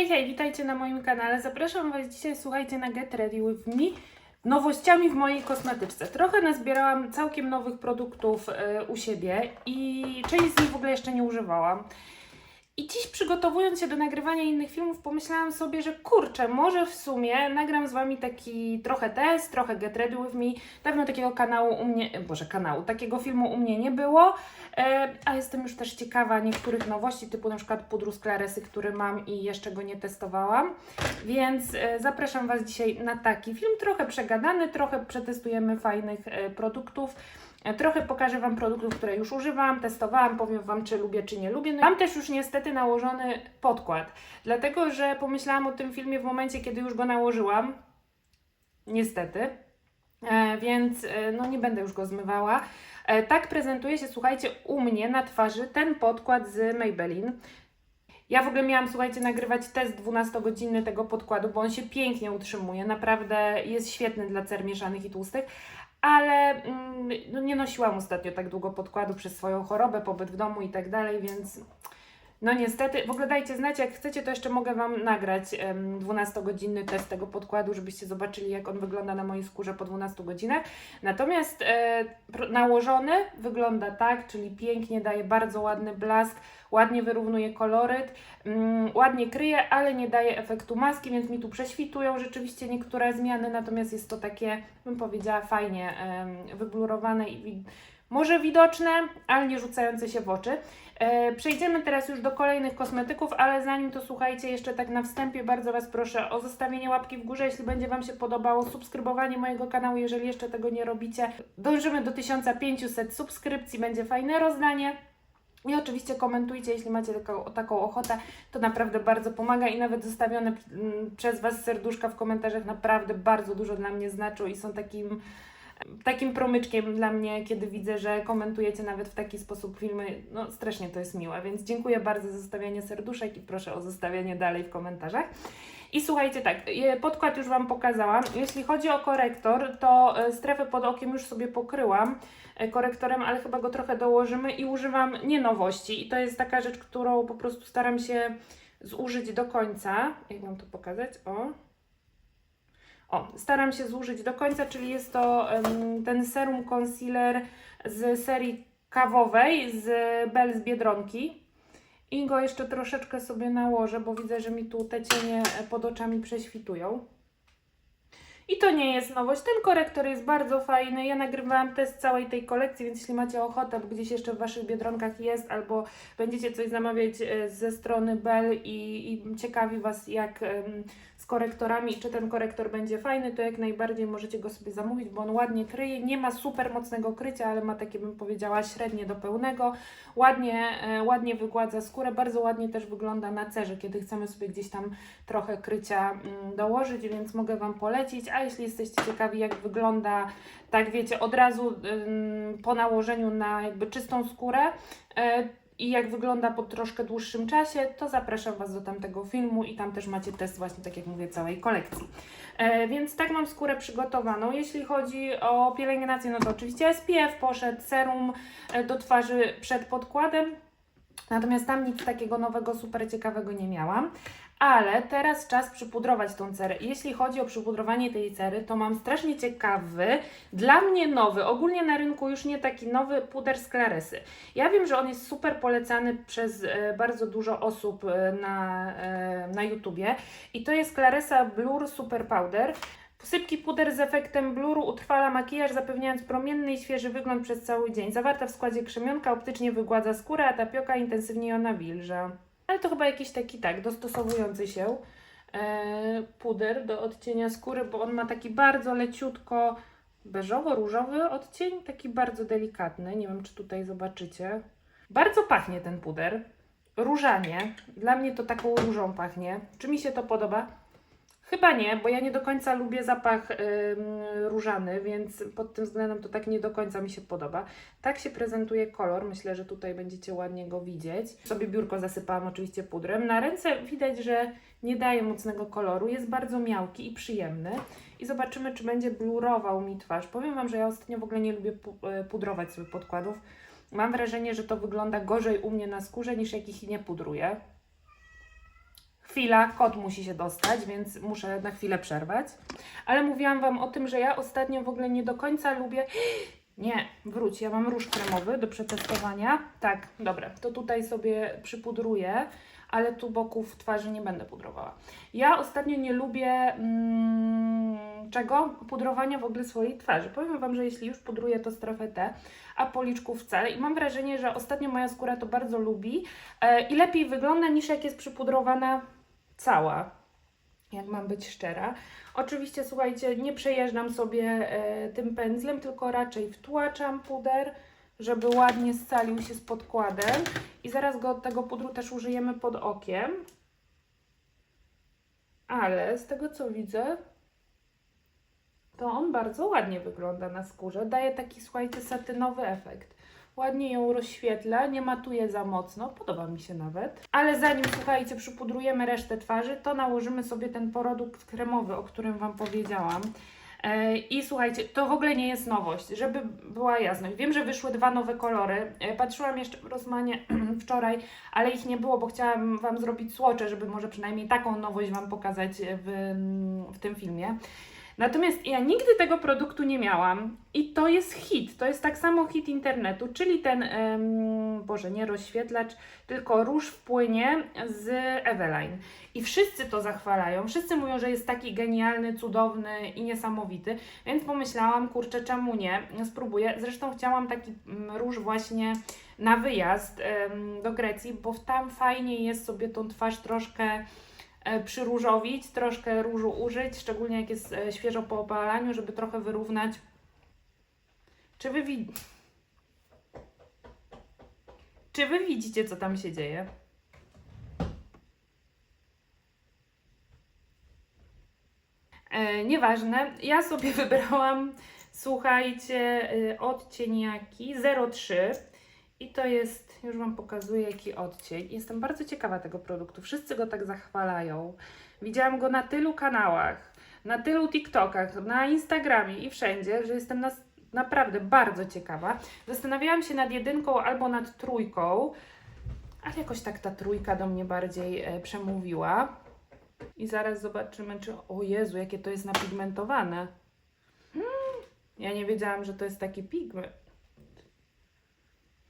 Hej, hej, witajcie na moim kanale. Zapraszam Was dzisiaj, słuchajcie, na Get Ready With Me nowościami w mojej kosmetyczce. Trochę nazbierałam całkiem nowych produktów e, u siebie i część z nich w ogóle jeszcze nie używałam. I dziś przygotowując się do nagrywania innych filmów, pomyślałam sobie, że kurczę, może w sumie nagram z Wami taki trochę test, trochę Get Ready With Me. Dawno takiego kanału u mnie, e, boże kanału, takiego filmu u mnie nie było, e, a jestem już też ciekawa niektórych nowości, typu na przykład pudru z Claresy, który mam i jeszcze go nie testowałam. Więc e, zapraszam Was dzisiaj na taki film, trochę przegadany, trochę przetestujemy fajnych e, produktów. E, Trochę pokażę Wam produktów, które już używam, testowałam, powiem Wam, czy lubię, czy nie lubię. No, mam też już niestety nałożony podkład, dlatego że pomyślałam o tym filmie w momencie, kiedy już go nałożyłam. Niestety. E, więc e, no nie będę już go zmywała. E, tak prezentuje się, słuchajcie, u mnie na twarzy ten podkład z Maybelline. Ja w ogóle miałam, słuchajcie, nagrywać test 12-godzinny tego podkładu, bo on się pięknie utrzymuje. Naprawdę jest świetny dla cer mieszanych i tłustych, ale mm, no nie nosiłam ostatnio tak długo podkładu przez swoją chorobę, pobyt w domu i tak dalej, więc no niestety. W ogóle dajcie znać, jak chcecie, to jeszcze mogę Wam nagrać em, 12-godzinny test tego podkładu, żebyście zobaczyli, jak on wygląda na mojej skórze po 12 godzinach. Natomiast e, nałożony wygląda tak, czyli pięknie daje bardzo ładny blask, ładnie wyrównuje koloryt, mm, ładnie kryje, ale nie daje efektu maski, więc mi tu prześwitują rzeczywiście niektóre zmiany, natomiast jest to takie, bym powiedziała, fajnie wyblurowane i może widoczne, ale nie rzucające się w oczy. E, przejdziemy teraz już do kolejnych kosmetyków, ale zanim to słuchajcie, jeszcze tak na wstępie bardzo Was proszę o zostawienie łapki w górze, jeśli będzie Wam się podobało, subskrybowanie mojego kanału, jeżeli jeszcze tego nie robicie. Dążymy do 1500 subskrypcji, będzie fajne rozdanie. I oczywiście komentujcie, jeśli macie taką, taką ochotę, to naprawdę bardzo pomaga i nawet zostawione mm, przez Was serduszka w komentarzach naprawdę bardzo dużo dla mnie znaczą i są takim takim promyczkiem dla mnie, kiedy widzę, że komentujecie nawet w taki sposób filmy. No, strasznie to jest miłe, więc dziękuję bardzo za zostawianie serduszek i proszę o zostawianie dalej w komentarzach. I słuchajcie, tak, podkład już Wam pokazałam. Jeśli chodzi o korektor, to e, strefę pod okiem już sobie pokryłam e, korektorem, ale chyba go trochę dołożymy i używam nie nowości. I to jest taka rzecz, którą po prostu staram się zużyć do końca. Jak mam to pokazać? O. O, staram się zużyć do końca, czyli jest to ten serum concealer z serii kawowej z Bell z Biedronki. I go jeszcze troszeczkę sobie nałożę, bo widzę, że mi tu te cienie e, pod oczami prześwitują. I to nie jest nowość. Ten korektor jest bardzo fajny. Ja nagrywałam test całej tej kolekcji, więc jeśli macie ochotę, bo gdzieś jeszcze w Waszych biedronkach jest, albo będziecie coś zamawiać e, ze strony Bell i, i ciekawi Was, jak korektorami czy ten korektor będzie fajny, to jak najbardziej możecie go sobie zamówić, bo on ładnie kryje. Nie ma super mocnego krycia, ale ma takie, bym powiedziała, średnie do pełnego. Ładnie, e, ładnie wygładza skórę, bardzo ładnie też wygląda na cerze, kiedy chcemy sobie gdzieś tam trochę krycia mm, dołożyć, więc mogę Wam polecić. A jeśli jesteście ciekawi, jak wygląda, tak wiecie, od razu po nałożeniu na jakby czystą skórę, e, i jak wygląda po troszkę dłuższym czasie, to zapraszam Was do tamtego filmu i tam też macie test właśnie, tak jak mówię, całej kolekcji. E, więc tak mam skórę przygotowaną. Jeśli chodzi o pielęgnację, no to oczywiście SPF poszedł, serum e, do twarzy przed podkładem. Natomiast tam nic takiego nowego, super ciekawego nie miałam. Ale teraz czas przypudrować tą cerę. Jeśli chodzi o przypudrowanie tej cery, to mam strasznie ciekawy, dla mnie nowy, ogólnie na rynku już nie taki nowy puder z Claresy. Ja wiem, że on jest super polecany przez e, bardzo dużo osób e, na, e, na YouTubie i to jest Claresa Blur Super Powder. Sypki puder z efektem bluru utrwala makijaż, zapewniając promienny i świeży wygląd przez cały dzień. Zawarta w składzie krzemionka optycznie wygładza skórę, a tapioka intensywnie ją nawilża. Ale to chyba jakiś taki, tak, dostosowujący się e, puder do odcienia skóry, bo on ma taki bardzo leciutko beżowo-różowy odcień, taki bardzo delikatny. Nie wiem, czy tutaj zobaczycie. Bardzo pachnie ten puder. Różanie. Dla mnie to taką różą pachnie. Czy mi się to podoba? Chyba nie, bo ja nie do końca lubię zapach ym, różany, więc pod tym względem to tak nie do końca mi się podoba. Tak się prezentuje kolor, myślę, że tutaj będziecie ładnie go widzieć. Sobie biurko zasypałam oczywiście pudrem. Na ręce widać, że nie daje mocnego koloru, jest bardzo miałki i przyjemny. I zobaczymy, czy będzie blurował mi twarz. Powiem Wam, że ja ostatnio w ogóle nie lubię e, pudrować sobie podkładów. Mam wrażenie, że to wygląda gorzej u mnie na skórze niż jak ich nie pudruję. Chwila, kot musi się dostać, więc muszę na chwilę przerwać. Ale mówiłam Wam o tym, że ja ostatnio w ogóle nie do końca lubię. Nie, wróć, ja mam róż kremowy do przetestowania. Tak, dobra, to tutaj sobie przypudruję, ale tu boków twarzy nie będę pudrowała. Ja ostatnio nie lubię mm, czego? Pudrowania w ogóle swojej twarzy. Powiem Wam, że jeśli już pudruję, to strefę T, a policzków wcale. I mam wrażenie, że ostatnio moja skóra to bardzo lubi e, i lepiej wygląda niż jak jest przypudrowana cała. Jak mam być szczera. Oczywiście, słuchajcie, nie przejeżdżam sobie e, tym pędzlem, tylko raczej wtłaczam puder, żeby ładnie scalił się z podkładem. I zaraz go od tego pudru też użyjemy pod okiem. Ale z tego co widzę, to on bardzo ładnie wygląda na skórze. Daje taki, słuchajcie, satynowy efekt. Ładnie ją rozświetla, nie matuje za mocno, podoba mi się nawet. Ale zanim, słuchajcie, przypudrujemy resztę twarzy, to nałożymy sobie ten produkt kremowy, o którym Wam powiedziałam. E, I słuchajcie, to w ogóle nie jest nowość, żeby była jasność. Wiem, że wyszły dwa nowe kolory. E, Patrzyłam jeszcze w Rosmanie wczoraj, ale ich nie było, bo chciałam Wam zrobić słocze, żeby może przynajmniej taką nowość Wam pokazać w, w tym filmie. Natomiast ja nigdy tego produktu nie miałam i to jest hit, to jest tak samo hit internetu, czyli ten, em, Boże, nie rozświetlacz, tylko róż w płynie z Eveline. I wszyscy to zachwalają, wszyscy mówią, że jest taki genialny, cudowny i niesamowity, więc pomyślałam, kurczę, czemu nie, spróbuję. Zresztą chciałam taki mm, róż właśnie na wyjazd do Grecji, bo tam fajnie jest sobie tą twarz troszkę przyróżowić, troszkę różu użyć, szczególnie jak jest e, świeżo po opalaniu, żeby trochę wyrównać. Czy wy, wi- Czy wy widzicie, co tam się dzieje? E, nieważne, ja sobie wybrałam, słuchajcie, y, odcień jaki 03 i to jest, już Wam pokazuję jaki odcień. Jestem bardzo ciekawa tego produktu, wszyscy go tak zachwalają. Widziałam go na tylu kanałach, na tylu TikTokach, na Instagramie i wszędzie, że jestem nas, naprawdę bardzo ciekawa. Zastanawiałam się nad jedynką albo nad trójką, ale jakoś tak ta trójka do mnie bardziej e, przemówiła. I zaraz zobaczymy, czy. O Jezu, jakie to jest napigmentowane. Hmm, ja nie wiedziałam, że to jest taki pigment.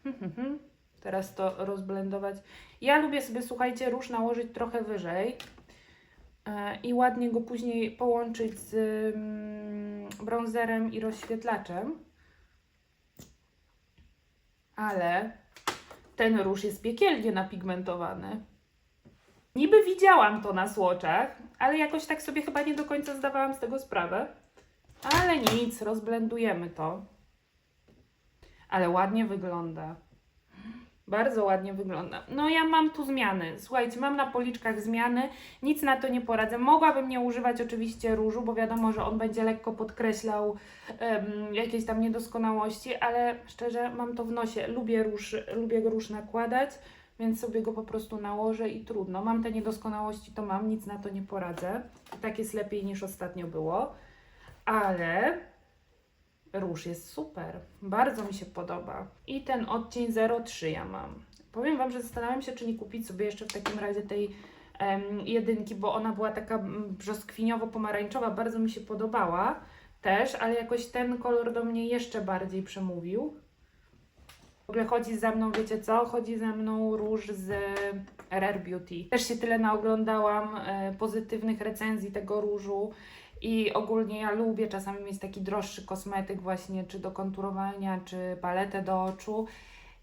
Hmm, hmm, hmm. Teraz to rozblendować. Ja lubię sobie, słuchajcie, róż nałożyć trochę wyżej e, i ładnie go później połączyć z mm, bronzerem i rozświetlaczem. Ale ten róż jest piekielnie napigmentowany. Niby widziałam to na słoczach, ale jakoś tak sobie chyba nie do końca zdawałam z tego sprawę. Ale nic, rozblendujemy to. Ale ładnie wygląda. Bardzo ładnie wygląda. No ja mam tu zmiany. Słuchajcie, mam na policzkach zmiany. Nic na to nie poradzę. Mogłabym nie używać oczywiście różu, bo wiadomo, że on będzie lekko podkreślał em, jakieś tam niedoskonałości, ale szczerze mam to w nosie. Lubię róż, lubię róż nakładać więc sobie go po prostu nałożę i trudno. Mam te niedoskonałości, to mam, nic na to nie poradzę. Tak jest lepiej niż ostatnio było, ale róż jest super. Bardzo mi się podoba. I ten odcień 03 ja mam. Powiem Wam, że zastanawiam się, czy nie kupić sobie jeszcze w takim razie tej em, jedynki, bo ona była taka brzoskwiniowo-pomarańczowa, bardzo mi się podobała też, ale jakoś ten kolor do mnie jeszcze bardziej przemówił. W ogóle chodzi za mną, wiecie co? Chodzi za mną róż z Rare Beauty. Też się tyle naoglądałam e, pozytywnych recenzji tego różu i ogólnie ja lubię czasami mieć taki droższy kosmetyk właśnie, czy do konturowania, czy paletę do oczu.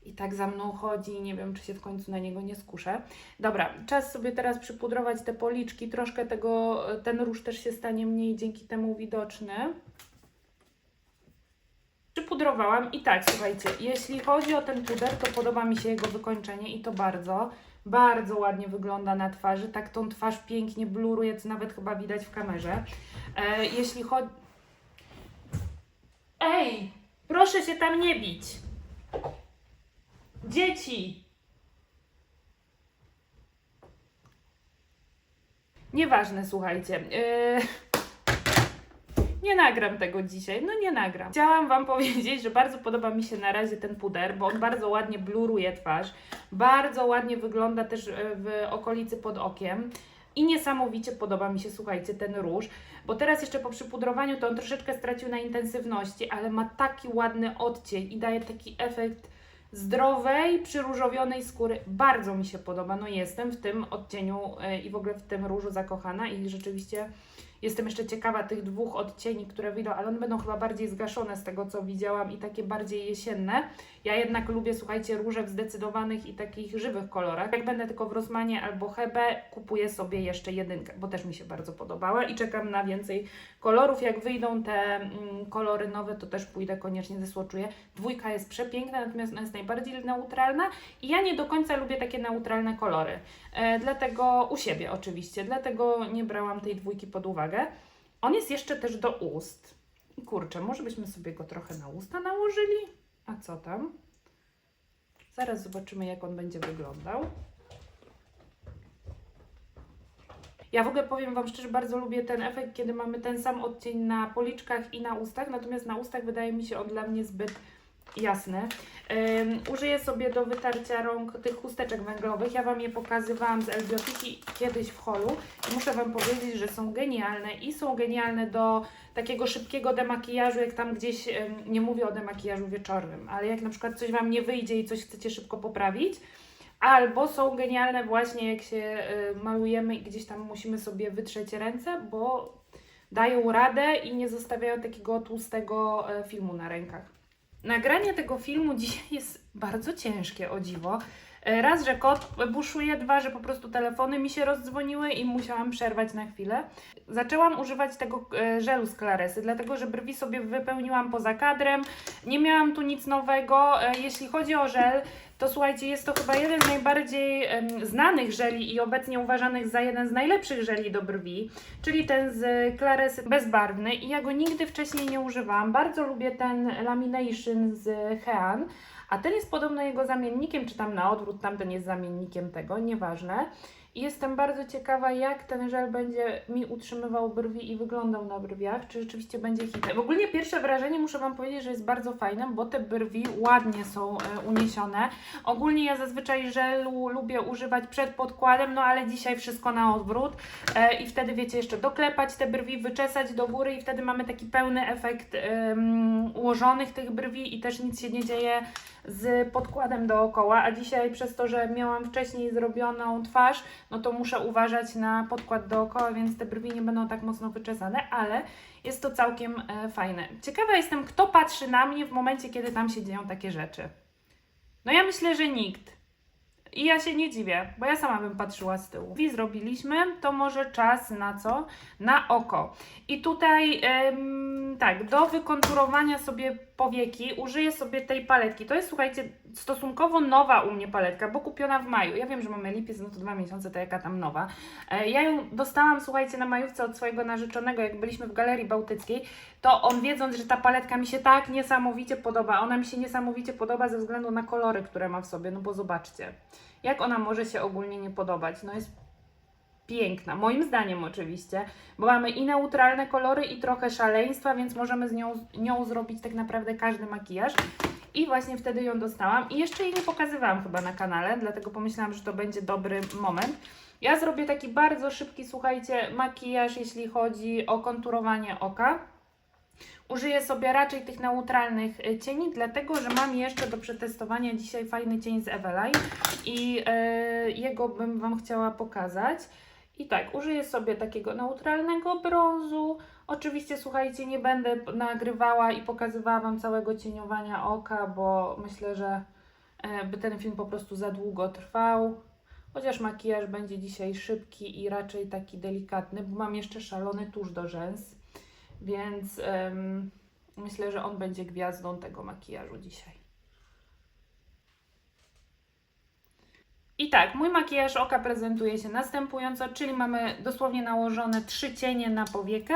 I tak za mną chodzi i nie wiem, czy się w końcu na niego nie skuszę. Dobra, czas sobie teraz przypudrować te policzki. Troszkę tego, ten róż też się stanie mniej dzięki temu widoczny przypudrowałam i tak, słuchajcie, jeśli chodzi o ten puder, to podoba mi się jego wykończenie i to bardzo, bardzo ładnie wygląda na twarzy, tak tą twarz pięknie bluruje, co nawet chyba widać w kamerze. E, jeśli chodzi... Ej, proszę się tam nie bić. Dzieci! Nieważne, słuchajcie. Yy... Nie nagram tego dzisiaj, no nie nagram. Chciałam Wam powiedzieć, że bardzo podoba mi się na razie ten puder, bo on bardzo ładnie bluruje twarz, bardzo ładnie wygląda też e, w okolicy pod okiem I niesamowicie podoba mi się, słuchajcie, ten róż, bo teraz jeszcze po przypudrowaniu to on troszeczkę stracił na intensywności, ale ma taki ładny odcień i daje taki efekt zdrowej, przyróżowionej skóry. Bardzo mi się podoba. No jestem w tym odcieniu e, i w ogóle w tym różu zakochana i rzeczywiście jestem jeszcze ciekawa tych dwóch odcieni, które wyjdą, ale one będą chyba bardziej zgaszone z tego, co widziałam i takie bardziej jesienne. Ja jednak lubię, słuchajcie, róże w zdecydowanych i takich żywych kolorach. Jak będę tylko w Rosmanie albo Hebe, kupuję sobie jeszcze jedynkę, bo też mi się bardzo podobała i czekam na więcej kolorów. Jak wyjdą te mm, kolory nowe, to też pójdę koniecznie zesłoczuję. Dwójka jest przepiękna, natomiast ona jest najbardziej neutralna i ja nie do końca lubię takie neutralne kolory. E, dlatego u siebie oczywiście, dlatego nie brałam tej dwójki pod uwagę. On jest jeszcze też do ust. I kurczę, może byśmy sobie go trochę na usta nałożyli? A co tam? Zaraz zobaczymy, jak on będzie wyglądał. Ja w ogóle powiem Wam szczerze, bardzo lubię ten efekt, kiedy mamy ten sam odcień na policzkach i na ustach, natomiast na ustach wydaje mi się on dla mnie zbyt jasny. Ym, użyję sobie do wytarcia rąk tych chusteczek węglowych. Ja Wam je pokazywałam z Elbiotiki kiedyś w holu. I muszę Wam powiedzieć, że są genialne i są genialne do takiego szybkiego demakijażu, jak tam gdzieś, ym, nie mówię o demakijażu wieczornym, ale jak na przykład coś Wam nie wyjdzie i coś chcecie szybko poprawić, Albo są genialne właśnie jak się y, malujemy i gdzieś tam musimy sobie wytrzeć ręce, bo dają radę i nie zostawiają takiego tłustego e, filmu na rękach. Nagranie tego filmu dzisiaj jest bardzo ciężkie, o dziwo. E, Raz, że kot buszuje, dwa, że po prostu telefony mi się rozdzwoniły i musiałam przerwać na chwilę. Zaczęłam używać tego e, żelu z Claresy, dlatego że brwi sobie wypełniłam poza kadrem. Nie miałam tu nic nowego. E, Jeśli chodzi o żel, to słuchajcie, jest to chyba jeden z najbardziej em, znanych żeli i obecnie uważanych za jeden z najlepszych żeli do brwi, czyli ten z Claresy bezbarwny i ja go nigdy wcześniej nie używałam. Bardzo lubię ten Lamination z Hean, a ten jest podobno jego zamiennikiem, czy tam na odwrót, tamten jest zamiennikiem tego, nieważne. Jestem bardzo ciekawa, jak ten żel będzie mi utrzymywał brwi i wyglądał na brwiach, czy rzeczywiście będzie hitem. Ogólnie pierwsze wrażenie muszę Wam powiedzieć, że jest bardzo fajne, bo te brwi ładnie są e, uniesione. Ogólnie ja zazwyczaj żelu lubię używać przed podkładem, no ale dzisiaj wszystko na odwrót e, i wtedy wiecie, jeszcze doklepać te brwi, wyczesać do góry i wtedy mamy taki pełny efekt ułożonych tych brwi i też nic się nie dzieje z podkładem dookoła, a dzisiaj przez to, że miałam wcześniej zrobioną twarz, no to muszę uważać na podkład dookoła, więc te brwi nie będą tak mocno wyczesane, ale jest to całkiem e, fajne. Ciekawa jestem, kto patrzy na mnie w momencie, kiedy tam się dzieją takie rzeczy. No ja myślę, że nikt. I ja się nie dziwię, bo ja sama bym patrzyła z tyłu. I zrobiliśmy, to może czas na co? Na oko. I tutaj em, tak, do wykonturowania sobie powieki użyję sobie tej paletki. To jest, słuchajcie, stosunkowo nowa u mnie paletka, bo kupiona w maju. Ja wiem, że mamy lipiec, no to dwa miesiące, to jaka tam nowa. E, ja ją dostałam, słuchajcie, na majówce od swojego narzeczonego, jak byliśmy w Galerii Bałtyckiej, to on wiedząc, że ta paletka mi się tak niesamowicie podoba, ona mi się niesamowicie podoba ze względu na kolory, które ma w sobie, no bo zobaczcie, jak ona może się ogólnie nie podobać. No jest piękna, moim zdaniem oczywiście, bo mamy i neutralne kolory i trochę szaleństwa, więc możemy z nią, nią zrobić tak naprawdę każdy makijaż. I właśnie wtedy ją dostałam i jeszcze jej nie pokazywałam chyba na kanale, dlatego pomyślałam, że to będzie dobry moment. Ja zrobię taki bardzo szybki, słuchajcie, makijaż, jeśli chodzi o konturowanie oka. Użyję sobie raczej tych neutralnych y, cieni, dlatego że mam jeszcze do przetestowania dzisiaj fajny cień z Eveline i e, jego bym Wam chciała pokazać. I tak, użyję sobie takiego neutralnego brązu. Oczywiście, słuchajcie, nie będę nagrywała i pokazywała Wam całego cieniowania oka, bo myślę, że e, by ten film po prostu za długo trwał. Chociaż makijaż będzie dzisiaj szybki i raczej taki delikatny, bo mam jeszcze szalony tusz do rzęs, więc myślę, że on będzie gwiazdą tego makijażu dzisiaj. I tak, mój makijaż oka prezentuje się następująco, czyli mamy dosłownie nałożone trzy cienie na powiekę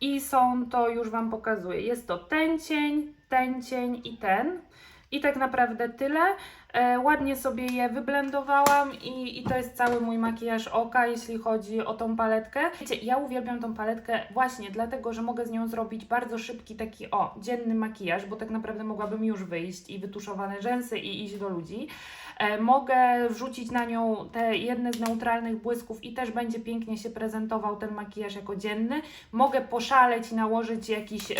i są to, już Wam pokazuję, jest to ten cień, ten cień i ten. I tak naprawdę tyle. E, ładnie sobie je wyblendowałam i, i to jest cały mój makijaż oka, jeśli chodzi o tą paletkę. Wiecie, ja uwielbiam tą paletkę właśnie dlatego, że mogę z nią zrobić bardzo szybki taki, o, dzienny makijaż, bo tak naprawdę mogłabym już wyjść i wytuszowane rzęsy i iść do ludzi. E, mogę wrzucić na nią te jedne z neutralnych błysków i też będzie pięknie się prezentował ten makijaż jako dzienny. Mogę poszaleć i nałożyć jakiś, e,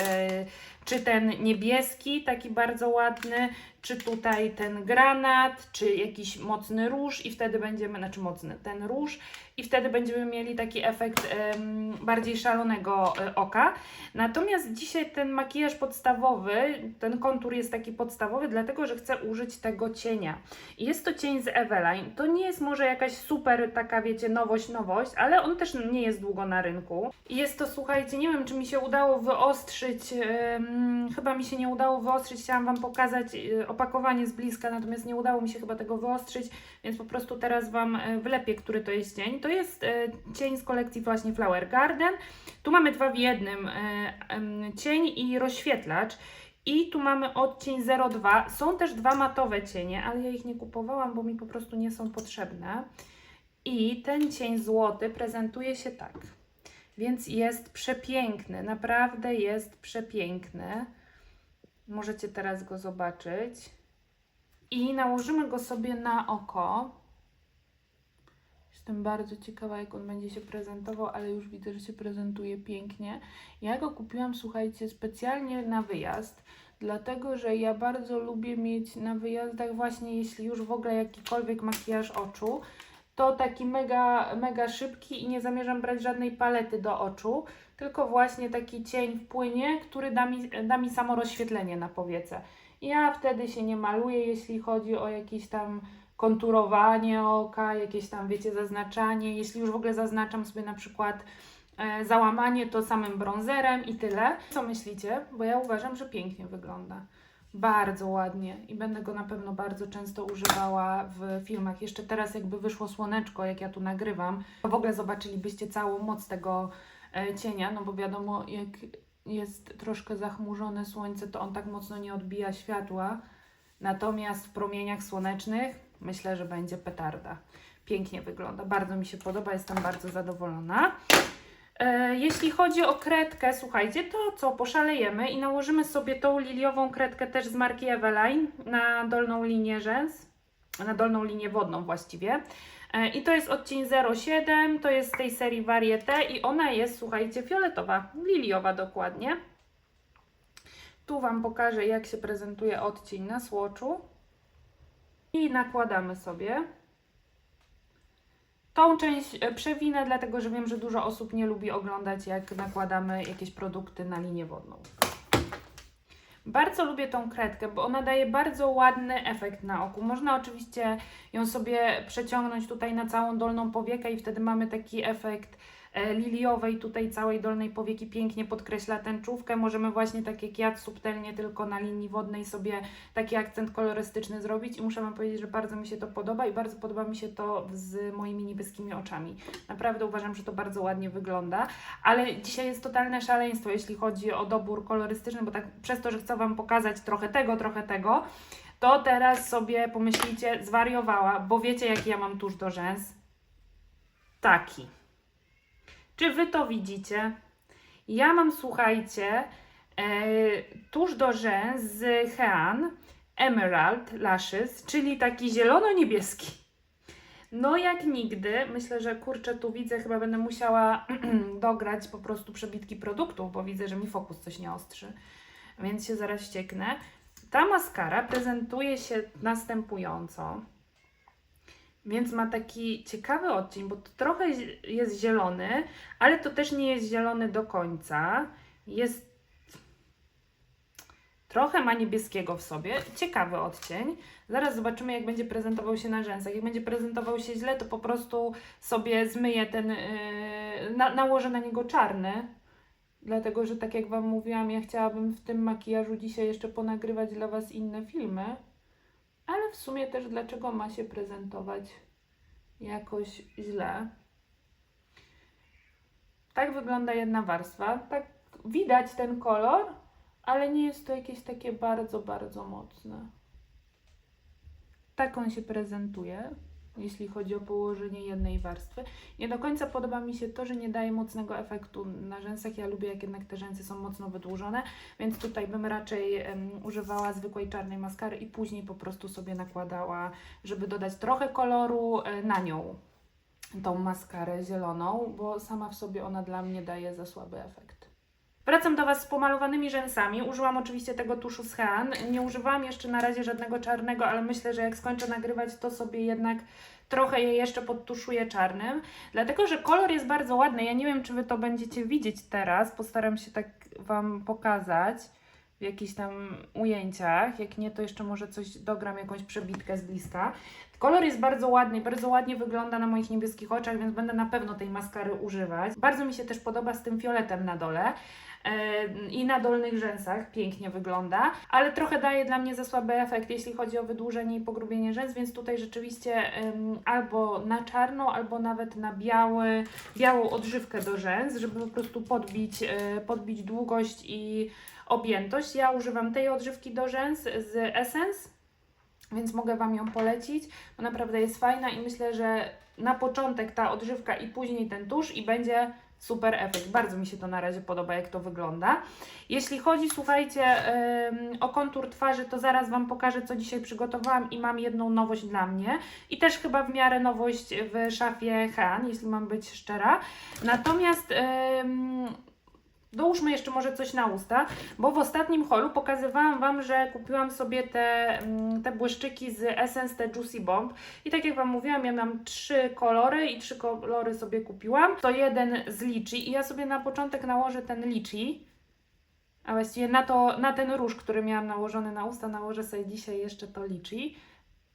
czy ten niebieski, taki bardzo ładny, czy tutaj ten granat, czy jakiś mocny róż i wtedy będziemy, znaczy mocny, ten róż i wtedy będziemy mieli taki efekt em, bardziej szalonego e, oka. Natomiast dzisiaj ten makijaż podstawowy, ten kontur jest taki podstawowy, dlatego że chcę użyć tego cienia. Jest to cień z Eveline. To nie jest może jakaś super taka, wiecie, nowość, nowość, ale on też nie jest długo na rynku. Jest to, słuchajcie, nie wiem, czy mi się udało wyostrzyć, em, chyba mi się nie udało wyostrzyć, chciałam Wam pokazać e, opakowanie z bliska, natomiast nie udało mi się chyba tego wyostrzyć, więc po prostu teraz Wam e, wlepię, który to jest cień. To jest e, cień z kolekcji właśnie Flower Garden. Tu mamy dwa w jednym, cień i rozświetlacz. I tu mamy odcień 02. Są też dwa matowe cienie, ale ja ich nie kupowałam, bo mi po prostu nie są potrzebne. I ten cień złoty prezentuje się tak. Więc jest przepiękny, naprawdę jest przepiękny. Możecie teraz go zobaczyć. I nałożymy go sobie na oko. Jestem bardzo ciekawa, jak on będzie się prezentował, ale już widzę, że się prezentuje pięknie. Ja go kupiłam, słuchajcie, specjalnie na wyjazd, dlatego że ja bardzo lubię mieć na wyjazdach, właśnie jeśli już w ogóle jakikolwiek makijaż oczu, to taki mega, mega szybki i nie zamierzam brać żadnej palety do oczu, tylko właśnie taki cień w płynie, który da mi, da mi samo rozświetlenie na powiece. Ja wtedy się nie maluję, jeśli chodzi o jakieś tam konturowanie oka, jakieś tam, wiecie, zaznaczanie. Jeśli już w ogóle zaznaczam sobie na przykład e, załamanie, to samym bronzerem i tyle. Co myślicie? Bo ja uważam, że pięknie wygląda. Bardzo ładnie i będę go na pewno bardzo często używała w filmach. Jeszcze teraz jakby wyszło słoneczko, jak ja tu nagrywam, to w ogóle zobaczylibyście całą moc tego e, cienia, no bo wiadomo, jak jest troszkę zachmurzone słońce, to on tak mocno nie odbija światła. Natomiast w promieniach słonecznych myślę, że będzie petarda. Pięknie wygląda, bardzo mi się podoba, jestem bardzo zadowolona. E, Jeśli chodzi o kredkę, słuchajcie, to co, poszalejemy i nałożymy sobie tą liliową kredkę też z marki Eveline na dolną linię rzęs, na dolną linię wodną właściwie. E, I to jest odcień 07, to jest z tej serii Varieté i ona jest, słuchajcie, fioletowa, liliowa dokładnie. Tu Wam pokażę, jak się prezentuje odcień na słoczu. I nakładamy sobie. Tą część e, przewinę, dlatego że wiem, że dużo osób nie lubi oglądać, jak nakładamy jakieś produkty na linię wodną. Bardzo lubię tą kredkę, bo ona daje bardzo ładny efekt na oku. Można oczywiście ją sobie przeciągnąć tutaj na całą dolną powiekę i wtedy mamy taki efekt liliowej tutaj całej dolnej powieki pięknie podkreśla tęczówkę. Możemy właśnie tak jak ja subtelnie tylko na linii wodnej sobie taki akcent kolorystyczny zrobić i muszę Wam powiedzieć, że bardzo mi się to podoba i bardzo podoba mi się to z moimi niebieskimi oczami. Naprawdę uważam, że to bardzo ładnie wygląda, ale dzisiaj jest totalne szaleństwo, jeśli chodzi o dobór kolorystyczny, bo tak przez to, że chcę Wam pokazać trochę tego, trochę tego, to teraz sobie pomyślicie, zwariowała, bo wiecie jaki ja mam tuż do rzęs? Taki. Czy Wy to widzicie? Ja mam, słuchajcie, e, tuż do rzęs z Hean Emerald Lashes, czyli taki zielono-niebieski. No jak nigdy, myślę, że kurczę, tu widzę, chyba będę musiała dograć po prostu przebitki produktów, bo widzę, że mi fokus coś nie ostrzy, więc się zaraz ścieknę. Ta maskara prezentuje się następująco. Więc ma taki ciekawy odcień, bo to trochę jest zielony, ale to też nie jest zielony do końca. Jest trochę ma niebieskiego w sobie. Ciekawy odcień. Zaraz zobaczymy, jak będzie prezentował się na rzęsach. Jak będzie prezentował się źle, to po prostu sobie zmyję ten, yy, na, nałożę na niego czarny. Dlatego, że tak jak Wam mówiłam, ja chciałabym w tym makijażu dzisiaj jeszcze ponagrywać dla Was inne filmy. Ale w sumie też dlaczego ma się prezentować jakoś źle. Tak wygląda jedna warstwa. Tak widać ten kolor, ale nie jest to jakieś takie bardzo, bardzo mocne. Tak on się prezentuje. Jeśli chodzi o położenie jednej warstwy. Nie do końca podoba mi się to, że nie daje mocnego efektu na rzęsach. Ja lubię, jak jednak te rzęsy są mocno wydłużone, więc tutaj bym raczej em, używała zwykłej czarnej maskary i później po prostu sobie nakładała, żeby dodać trochę koloru e, na nią tą maskarę zieloną, bo sama w sobie ona dla mnie daje za słaby efekt. Wracam do Was z pomalowanymi rzęsami. Użyłam oczywiście tego tuszu z Hean. Nie używałam jeszcze na razie żadnego czarnego, ale myślę, że jak skończę nagrywać, to sobie jednak trochę je jeszcze podtuszuję czarnym. Dlatego, że kolor jest bardzo ładny. Ja nie wiem, czy Wy to będziecie widzieć teraz. Postaram się tak Wam pokazać w jakichś tam ujęciach. Jak nie, to jeszcze może coś dogram, jakąś przebitkę z bliska. Kolor jest bardzo ładny, bardzo ładnie wygląda na moich niebieskich oczach, więc będę na pewno tej maskary używać. Bardzo mi się też podoba z tym fioletem na dole i na dolnych rzęsach pięknie wygląda, ale trochę daje dla mnie za słaby efekt, jeśli chodzi o wydłużenie i pogrubienie rzęs, więc tutaj rzeczywiście albo na czarno, albo nawet na biały, białą odżywkę do rzęs, żeby po prostu podbić, e, podbić długość i objętość. Ja używam tej odżywki do rzęs z Essence, więc mogę Wam ją polecić, bo naprawdę jest fajna i myślę, że na początek ta odżywka i później ten tusz i będzie super efekt. Bardzo mi się to na razie podoba, jak to wygląda. Jeśli chodzi, słuchajcie, o kontur twarzy, to zaraz Wam pokażę, co dzisiaj przygotowałam i mam jedną nowość dla mnie i też chyba w miarę nowość w szafie Han, jeśli mam być szczera. Natomiast Dołóżmy jeszcze może coś na usta, bo w ostatnim holu pokazywałam Wam, że kupiłam sobie te, mm, te błyszczyki z Essence, te Juicy Bomb. I tak jak Wam mówiłam, ja mam trzy kolory i trzy kolory sobie kupiłam. To jeden z Litchi i ja sobie na początek nałożę ten Litchi. A właściwie na, to, na ten róż, który miałam nałożony na usta, nałożę sobie dzisiaj jeszcze to Litchi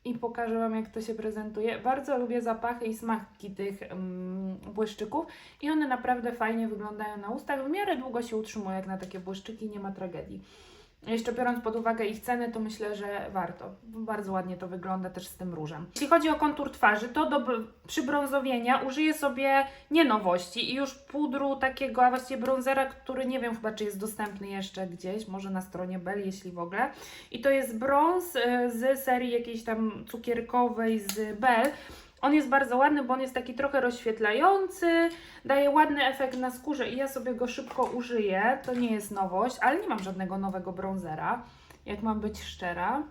i pokażę Wam, jak to się prezentuje. Bardzo lubię zapachy i smaki tych mm, błyszczyków i one naprawdę fajnie wyglądają na ustach. W miarę długo się utrzymują jak na takie błyszczyki, nie ma tragedii. Jeszcze biorąc pod uwagę ich cenę, to myślę, że warto. Bardzo ładnie to wygląda też z tym różem. Jeśli chodzi o kontur twarzy, to do br- przybrązowienia użyję sobie nie nowości i już pudru takiego, a właściwie brązera, który nie wiem chyba, czy jest dostępny jeszcze gdzieś, może na stronie Bell, jeśli w ogóle. I to jest brąz y, z serii jakiejś tam cukierkowej z Bell. On jest bardzo ładny, bo on jest taki trochę rozświetlający, daje ładny efekt na skórze i ja sobie go szybko użyję. To nie jest nowość, ale nie mam żadnego nowego brązera, jak mam być szczera.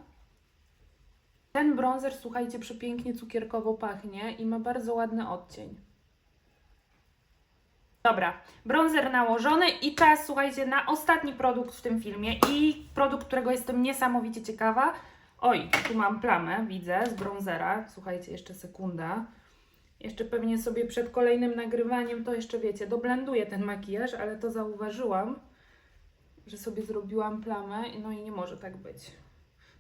Ten brązer, słuchajcie, przepięknie cukierkowo pachnie i ma bardzo ładny odcień. Dobra, bronzer nałożony i czas, słuchajcie, na ostatni produkt w tym filmie i produkt, którego jestem niesamowicie ciekawa. Oj, tu mam plamę, widzę, z bronzera. Słuchajcie, jeszcze sekunda. Jeszcze pewnie sobie przed kolejnym nagrywaniem to jeszcze wiecie, doblenduję ten makijaż, ale to zauważyłam, że sobie zrobiłam plamę, no i nie może tak być.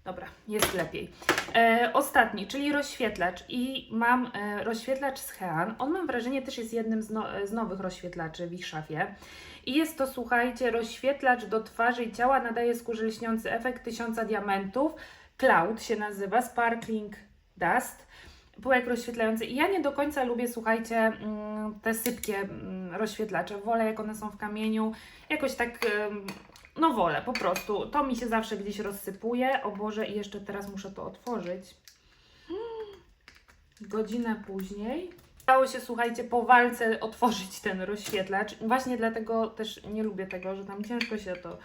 Dobra, jest lepiej. E, ostatni, czyli rozświetlacz. I mam e, rozświetlacz z Hean. On mam wrażenie też jest jednym z, no, z nowych rozświetlaczy w ich szafie. I jest to, słuchajcie, rozświetlacz do twarzy i ciała. Nadaje skórze lśniący efekt tysiąca diamentów. Cloud się nazywa, Sparkling Dust. Pyłek rozświetlający. I ja nie do końca lubię, słuchajcie, mm, te sypkie mm, rozświetlacze. Wolę, jak one są w kamieniu. Jakoś tak... no wolę, po prostu. To mi się zawsze gdzieś rozsypuje. O Boże, i jeszcze teraz muszę to otworzyć. Mm, Godzinę później. Udało się, słuchajcie, po walce otworzyć ten rozświetlacz. Właśnie dlatego też nie lubię tego, że tam ciężko się to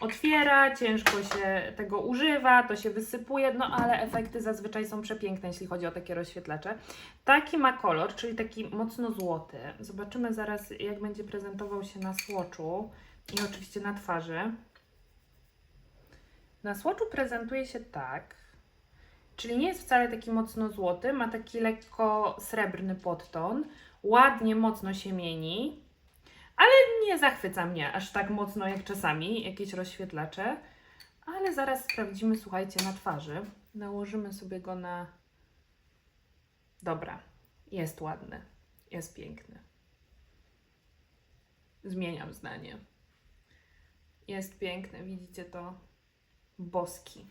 otwiera, ciężko się tego używa, to się wysypuje, no ale efekty zazwyczaj są przepiękne, jeśli chodzi o takie rozświetlacze. Taki ma kolor, czyli taki mocno złoty. Zobaczymy zaraz, jak będzie prezentował się na słoczu i oczywiście na twarzy. Na słoczu prezentuje się tak, czyli nie jest wcale taki mocno złoty, ma taki lekko srebrny podton, ładnie, mocno się mieni, ale nie zachwyca mnie aż tak mocno jak czasami jakieś rozświetlacze. Ale zaraz sprawdzimy, słuchajcie, na twarzy. Nałożymy sobie go na. Dobra, jest ładny, jest piękny. Zmieniam zdanie. Jest piękny, widzicie to? Boski.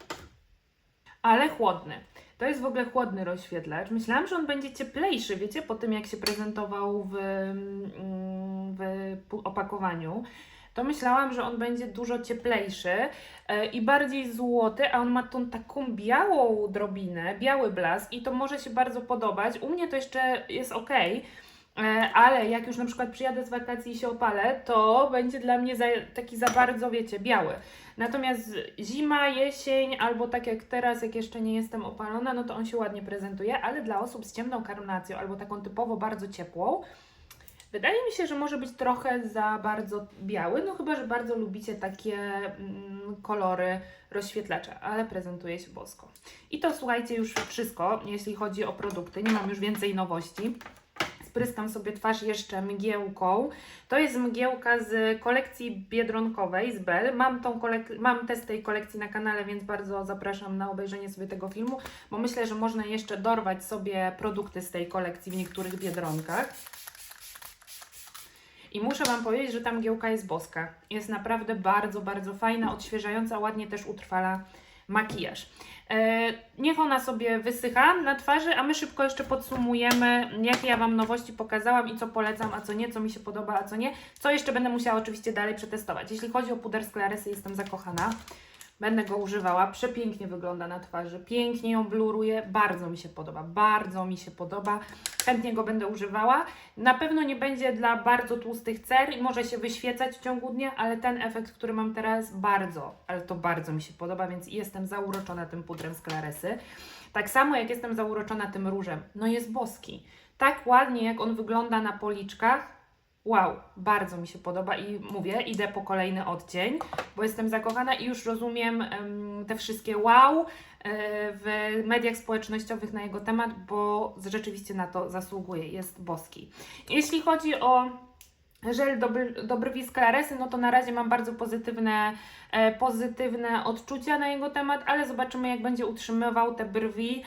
Ale chłodny. To jest w ogóle chłodny rozświetlacz. Myślałam, że on będzie cieplejszy, wiecie, po tym jak się prezentował w, mm, w opakowaniu. to myślałam, że on będzie dużo cieplejszy e, i bardziej złoty, a on ma tą taką białą drobinę, biały blask i to może się bardzo podobać. U mnie to jeszcze jest ok. Ale jak już na przykład przyjadę z wakacji i się opalę, to będzie dla mnie za, taki za bardzo, wiecie, biały. Natomiast zima, jesień, albo tak jak teraz, jak jeszcze nie jestem opalona, no to on się ładnie prezentuje, ale dla osób z ciemną karnacją albo taką typowo bardzo ciepłą, wydaje mi się, że może być trochę za bardzo biały, no chyba, że bardzo lubicie takie mm, kolory rozświetlacze, ale prezentuje się bosko. I to słuchajcie już wszystko, jeśli chodzi o produkty, nie mam już więcej nowości spryskam sobie twarz jeszcze mgiełką. To jest mgiełka z kolekcji biedronkowej z Bell. Mam, tą kolek- mam test tej kolekcji na kanale, więc bardzo zapraszam na obejrzenie sobie tego filmu, bo myślę, że można jeszcze dorwać sobie produkty z tej kolekcji w niektórych biedronkach. I muszę Wam powiedzieć, że ta mgiełka jest boska. Jest naprawdę bardzo, bardzo fajna, odświeżająca, ładnie też utrwala makijaż. E, niech ona sobie wysycha na twarzy, a my szybko jeszcze podsumujemy, jakie ja Wam nowości pokazałam i co polecam, a co nie, co mi się podoba, a co nie. Co jeszcze będę musiała oczywiście dalej przetestować. Jeśli chodzi o puder z jestem zakochana. Będę go używała, przepięknie wygląda na twarzy, pięknie ją bluruje, bardzo mi się podoba, bardzo mi się podoba, chętnie go będę używała. Na pewno nie będzie dla bardzo tłustych cer i może się wyświecać w ciągu dnia, ale ten efekt, który mam teraz, bardzo, ale to bardzo mi się podoba, więc jestem zauroczona tym pudrem z Claresy. Tak samo jak jestem zauroczona tym różem, no jest boski. Tak ładnie jak on wygląda na policzkach, Wow, bardzo mi się podoba i mówię, idę po kolejny odcień, bo jestem zakochana i już rozumiem em, te wszystkie wow e, w mediach społecznościowych na jego temat, bo rzeczywiście na to zasługuje, jest boski. Jeśli chodzi o żel do, br- do brwi z no to na razie mam bardzo pozytywne, e, pozytywne odczucia na jego temat, ale zobaczymy jak będzie utrzymywał te brwi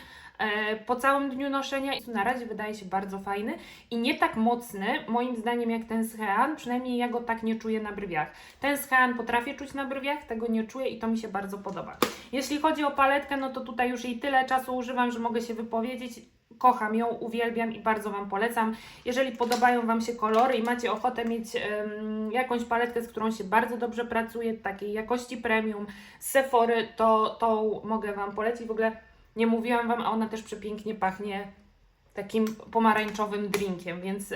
po całym dniu noszenia. Na razie wydaje się bardzo fajny i nie tak mocny, moim zdaniem, jak ten z Hean. Przynajmniej ja go tak nie czuję na brwiach. Ten z Hean potrafię czuć na brwiach, tego nie czuję i to mi się bardzo podoba. Jeśli chodzi o paletkę, no to tutaj już jej tyle czasu używam, że mogę się wypowiedzieć. Kocham ją, uwielbiam i bardzo Wam polecam. Jeżeli podobają Wam się kolory i macie ochotę mieć jakąś paletkę, z którą się bardzo dobrze pracuje, takiej jakości premium z Sephory, to tą mogę Wam polecić. W ogóle nie mówiłam Wam, a ona też przepięknie pachnie takim pomarańczowym drinkiem, więc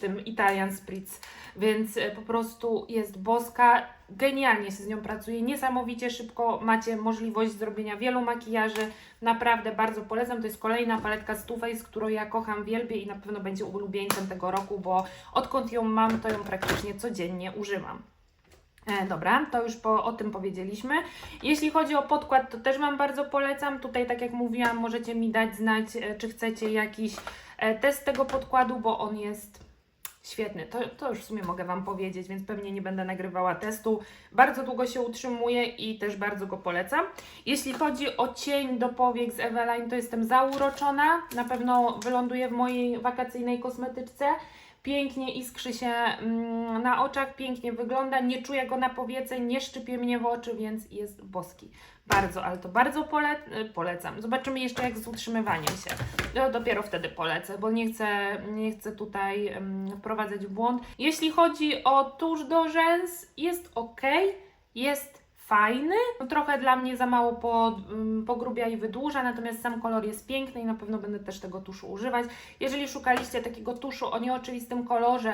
tym Italian Spritz, więc e, po prostu jest boska, genialnie się z nią pracuje, niesamowicie szybko macie możliwość zrobienia wielu makijaży, naprawdę bardzo polecam, to jest kolejna paletka z Too Faced, którą ja kocham, wielbię i na pewno będzie ulubieńcem tego roku, bo odkąd ją mam, to ją praktycznie codziennie używam. E, Dobra, to już po, o tym powiedzieliśmy. Jeśli chodzi o podkład, to też Wam bardzo polecam. Tutaj, tak jak mówiłam, możecie mi dać znać, e, czy chcecie jakiś e, test tego podkładu, bo on jest świetny. To, to już w sumie mogę Wam powiedzieć, więc pewnie nie będę nagrywała testu. Bardzo długo się utrzymuje i też bardzo go polecam. Jeśli chodzi o cień do powiek z Eveline, to jestem zauroczona. Na pewno wyląduje w mojej wakacyjnej kosmetyczce pięknie iskrzy się mm, na oczach, pięknie wygląda, nie czuję go na powiece, nie szczypie mnie w oczy, więc jest boski. Bardzo, ale to bardzo pole y, polecam. Zobaczymy jeszcze jak z utrzymywaniem się. No, dopiero wtedy polecę, bo nie chcę, nie chcę tutaj mm, wprowadzać w błąd. Jeśli chodzi o tusz do rzęs, jest ok, jest fajny. No, Trochę dla mnie za mało po, ym, pogrubia i wydłuża, natomiast sam kolor jest piękny i na pewno będę też tego tuszu używać. Jeżeli szukaliście takiego tuszu o nieoczywistym kolorze,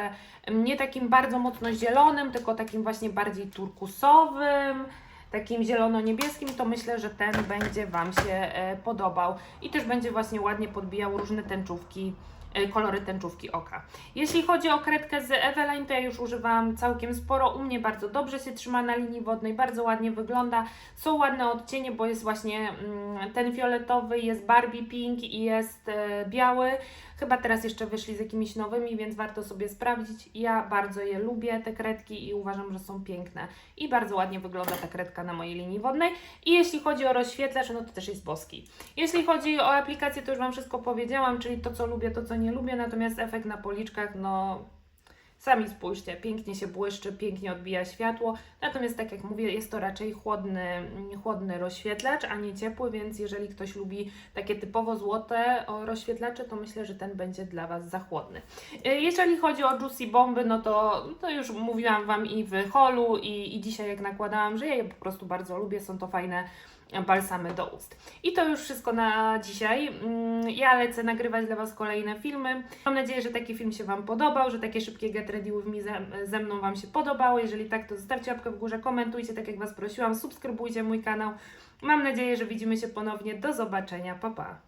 ym, nie takim bardzo mocno zielonym, tylko takim właśnie bardziej turkusowym, takim zielono-niebieskim, to myślę, że ten będzie Wam się e, podobał i też będzie właśnie ładnie podbijał różne tęczówki, kolory tęczówki oka. Jeśli chodzi o kredkę z Eveline, to ja już używałam całkiem sporo. U mnie bardzo dobrze się trzyma na linii wodnej, bardzo ładnie wygląda. Są ładne odcienie, bo jest właśnie mm, ten fioletowy, jest Barbie Pink i jest e, biały. Chyba teraz jeszcze wyszli z jakimiś nowymi, więc warto sobie sprawdzić. Ja bardzo je lubię, te kredki i uważam, że są piękne. I bardzo ładnie wygląda ta kredka na mojej linii wodnej. I jeśli chodzi o rozświetlacz, no to też jest boski. Jeśli chodzi o aplikację, to już Wam wszystko powiedziałam, czyli to, co lubię, to, co nie lubię, natomiast efekt na policzkach, no Sami spójrzcie, pięknie się błyszczy, pięknie odbija światło. Natomiast tak jak mówię, jest to raczej chłodny, chłodny rozświetlacz, a nie ciepły, więc jeżeli ktoś lubi takie typowo złote rozświetlacze, to myślę, że ten będzie dla Was za chłodny. Y, Jeżeli chodzi o Juicy Bomby, no to, to już mówiłam Wam i w holu, i, i dzisiaj jak nakładałam, że ja je po prostu bardzo lubię, są to fajne balsamy do ust. I to już wszystko na dzisiaj. Mm, Ja lecę nagrywać dla Was kolejne filmy. Mam nadzieję, że taki film się Wam podobał, że takie szybkie Get Ready With Me ze, ze mną Wam się podobały. Jeżeli tak, to zostawcie łapkę w górze, komentujcie, tak jak Was prosiłam, subskrybujcie mój kanał. Mam nadzieję, że widzimy się ponownie. Do zobaczenia. Pa, pa.